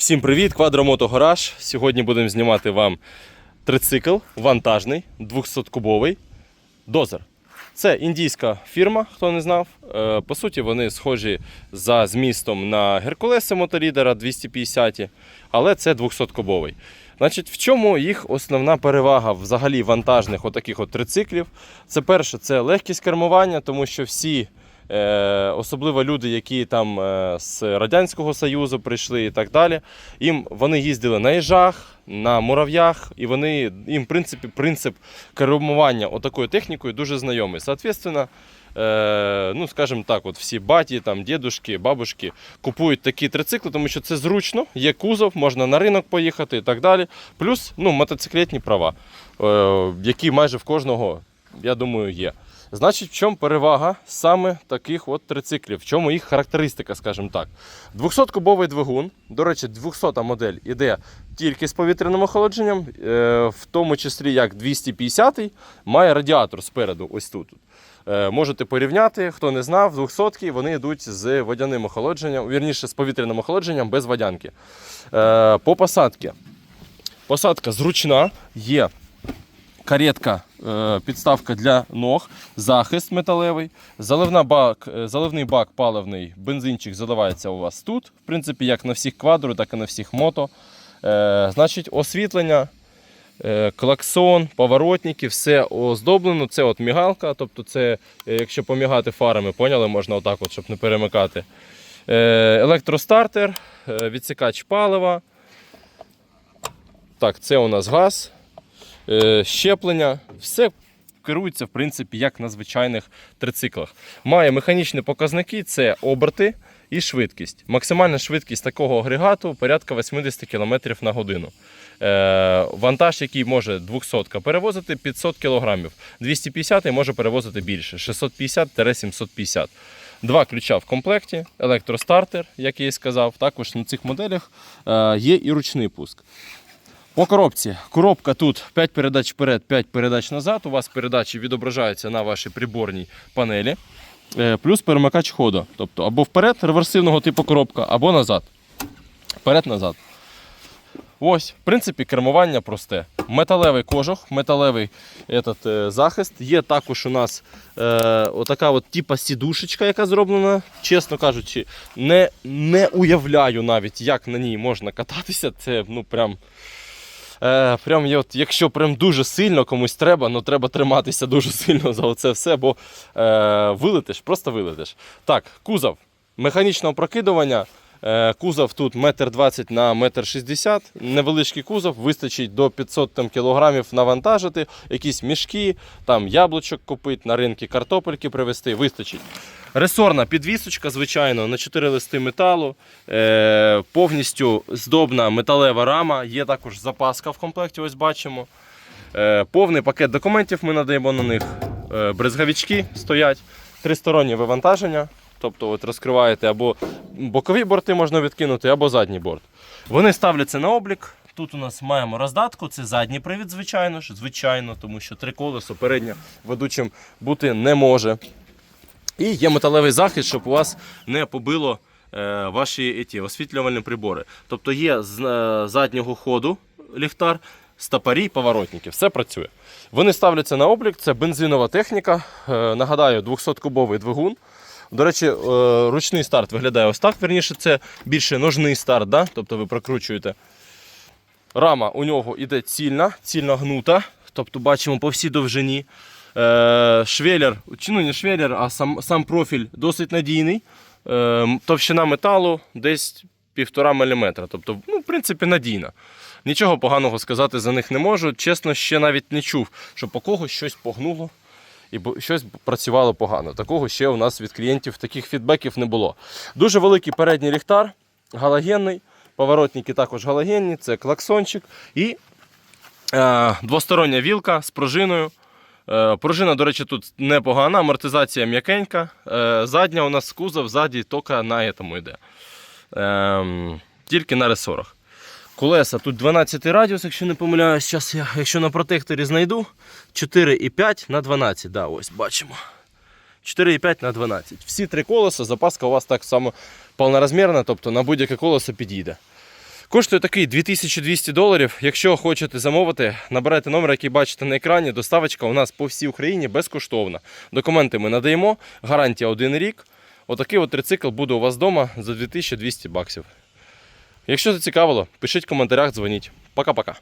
Всім привіт, Квадромото Гараж. Сьогодні будемо знімати вам трицикл вантажний, 200-кубовий дозер. Це індійська фірма, хто не знав. Е, По суті, вони схожі за змістом на Геркулеси моторідера 250, але це 200-кубовий. Значить, в чому їх основна перевага взагалі вантажних отаких от трициклів? Це перше, це легкість кермування, тому що всі особливо люди, які там е, з Радянського Союзу прийшли і так далі. Їм вони їздили на їжах, на мурав'ях, і вони їм, в принципі, принцип кермування отакою технікою дуже знайомий. Соответственно, е, ну, скажімо так, от всі баті, там, дідушки, бабушки купують такі трицикли, тому що це зручно, є кузов, можна на ринок поїхати і так далі. Плюс ну, мотоциклетні права, е, які майже в кожного, я думаю, є. Значить, в чому перевага саме таких от трициклів? В чому їх характеристика, скажімо так. 200-кубовий двигун, до речі, 200 модель іде тільки з повітряним охолодженням, е, в тому числі як 250-й, має радіатор спереду, ось тут. Е, Можете порівняти, хто не знав, 200 вони йдуть з водяним охолодженням, вірніше з повітряним охолодженням без водянки. Е, По посадці. Посадка зручна, є каретка, підставка для ног, захист металевий, заливна бак, е, заливний бак паливний, бензинчик заливається у вас тут. В принципі, як на всіх квадру, так і на всіх мото. Е, Значить, освітлення, е, клаксон, поворотники, все оздоблено. Це от мігалка, тобто це, е, якщо помігати фарами, поняли, можна отак, от, щоб не перемикати. Е, Електростартер, е, відсікач палива. Так, це у нас газ е, щеплення, все керується в принципі як на звичайних трициклах. Має механічні показники: це оберти і швидкість. Максимальна швидкість такого агрегату порядка 80 км на годину. Е, вантаж, який може 200 перевозити 500 кг, 250 може перевозити більше 650-750 Два ключа в комплекті, електростартер, як я і сказав. Також на цих моделях е, є і ручний пуск. По коробці. Коробка тут 5 передач вперед, 5 передач назад. У вас передачі відображаються на вашій приборній панелі. Е, Плюс перемикач ходу. Тобто або вперед реверсивного типу коробка, або назад. Вперед-назад. Ось, в принципі, кермування просте. Металевий кожух, металевий этот, е, захист. Є також у нас е, отака от типа сідушечка, яка зроблена. Чесно кажучи, не, не уявляю навіть, як на ній можна кататися. Це ну прям. Е, прям є от, якщо прям дуже сильно комусь треба, ну треба триматися дуже сильно за це все, бо е, вилетиш, просто вилетиш. Так, кузов механічного прокидування. Е, Кузов тут 1,20 м на 1,60 м. Невеличкий кузов, вистачить до 500 там, кілограмів навантажити, якісь мішки, там яблучок купити, на ринки картопельки привезти, вистачить. Ресорна підвісочка, звичайно, на 4 листи металу, е, повністю здобна металева рама, є також запаска в комплекті, ось бачимо. Е, повний пакет документів ми надаємо на них. Е, брезговички стоять, тристороннє вивантаження. Тобто от розкриваєте або бокові борти можна відкинути, або задній борт. Вони ставляться на облік. Тут у нас маємо роздатку, це задній привід, звичайно ж, звичайно, тому що три колесо переднє ведучим бути не може. І є металевий захист, щоб у вас не побило е, ваші еті, освітлювальні прибори. Тобто є з е, заднього ходу ліхтар, стопорі, поворотники. Все працює. Вони ставляться на облік, це бензинова техніка. Е, нагадаю, 200-кубовий двигун. До речі, е, ручний старт виглядає ось так. Верніше, це більше ножний старт, да? тобто ви прокручуєте. Рама у нього йде цільна, цільно гнута. Тобто бачимо по всій довжині. Е, швелер, чи ну не швелер, а сам, сам профіль досить надійний. Е, товщина металу десь 1,5 мм. Тобто, ну, в принципі, надійна. Нічого поганого сказати за них не можу. Чесно, ще навіть не чув, що по когось щось погнуло і щось працювало погано. Такого ще у нас від клієнтів таких фідбеків не було. Дуже великий передній ліхтар, галогенний. Поворотники також галогенні, це клаксончик і е, двостороння вілка з пружиною. Е, пружина, до речі, тут непогана, амортизація м'якенька. Е, задня у нас кузов, ззаді тільки на этому йде. Е, тільки на ресорах. Колеса тут 12 радіус, якщо не помиляюсь, зараз я, якщо на протекторі знайду 4,5 на 12. Да, ось бачимо. 4,5 на 12. Всі три колеса, запаска у вас так само повнорозмірна, тобто на будь-яке колесо підійде. Коштує такий 2200 доларів. Якщо хочете замовити, набирайте номер, який бачите на екрані. Доставочка у нас по всій Україні безкоштовна. Документи ми надаємо, гарантія один рік. Отакий от трицикл буде у вас вдома за 2200 баксів. Якщо зацікавило, пишіть в коментарях, дзвоніть. Пока-пока.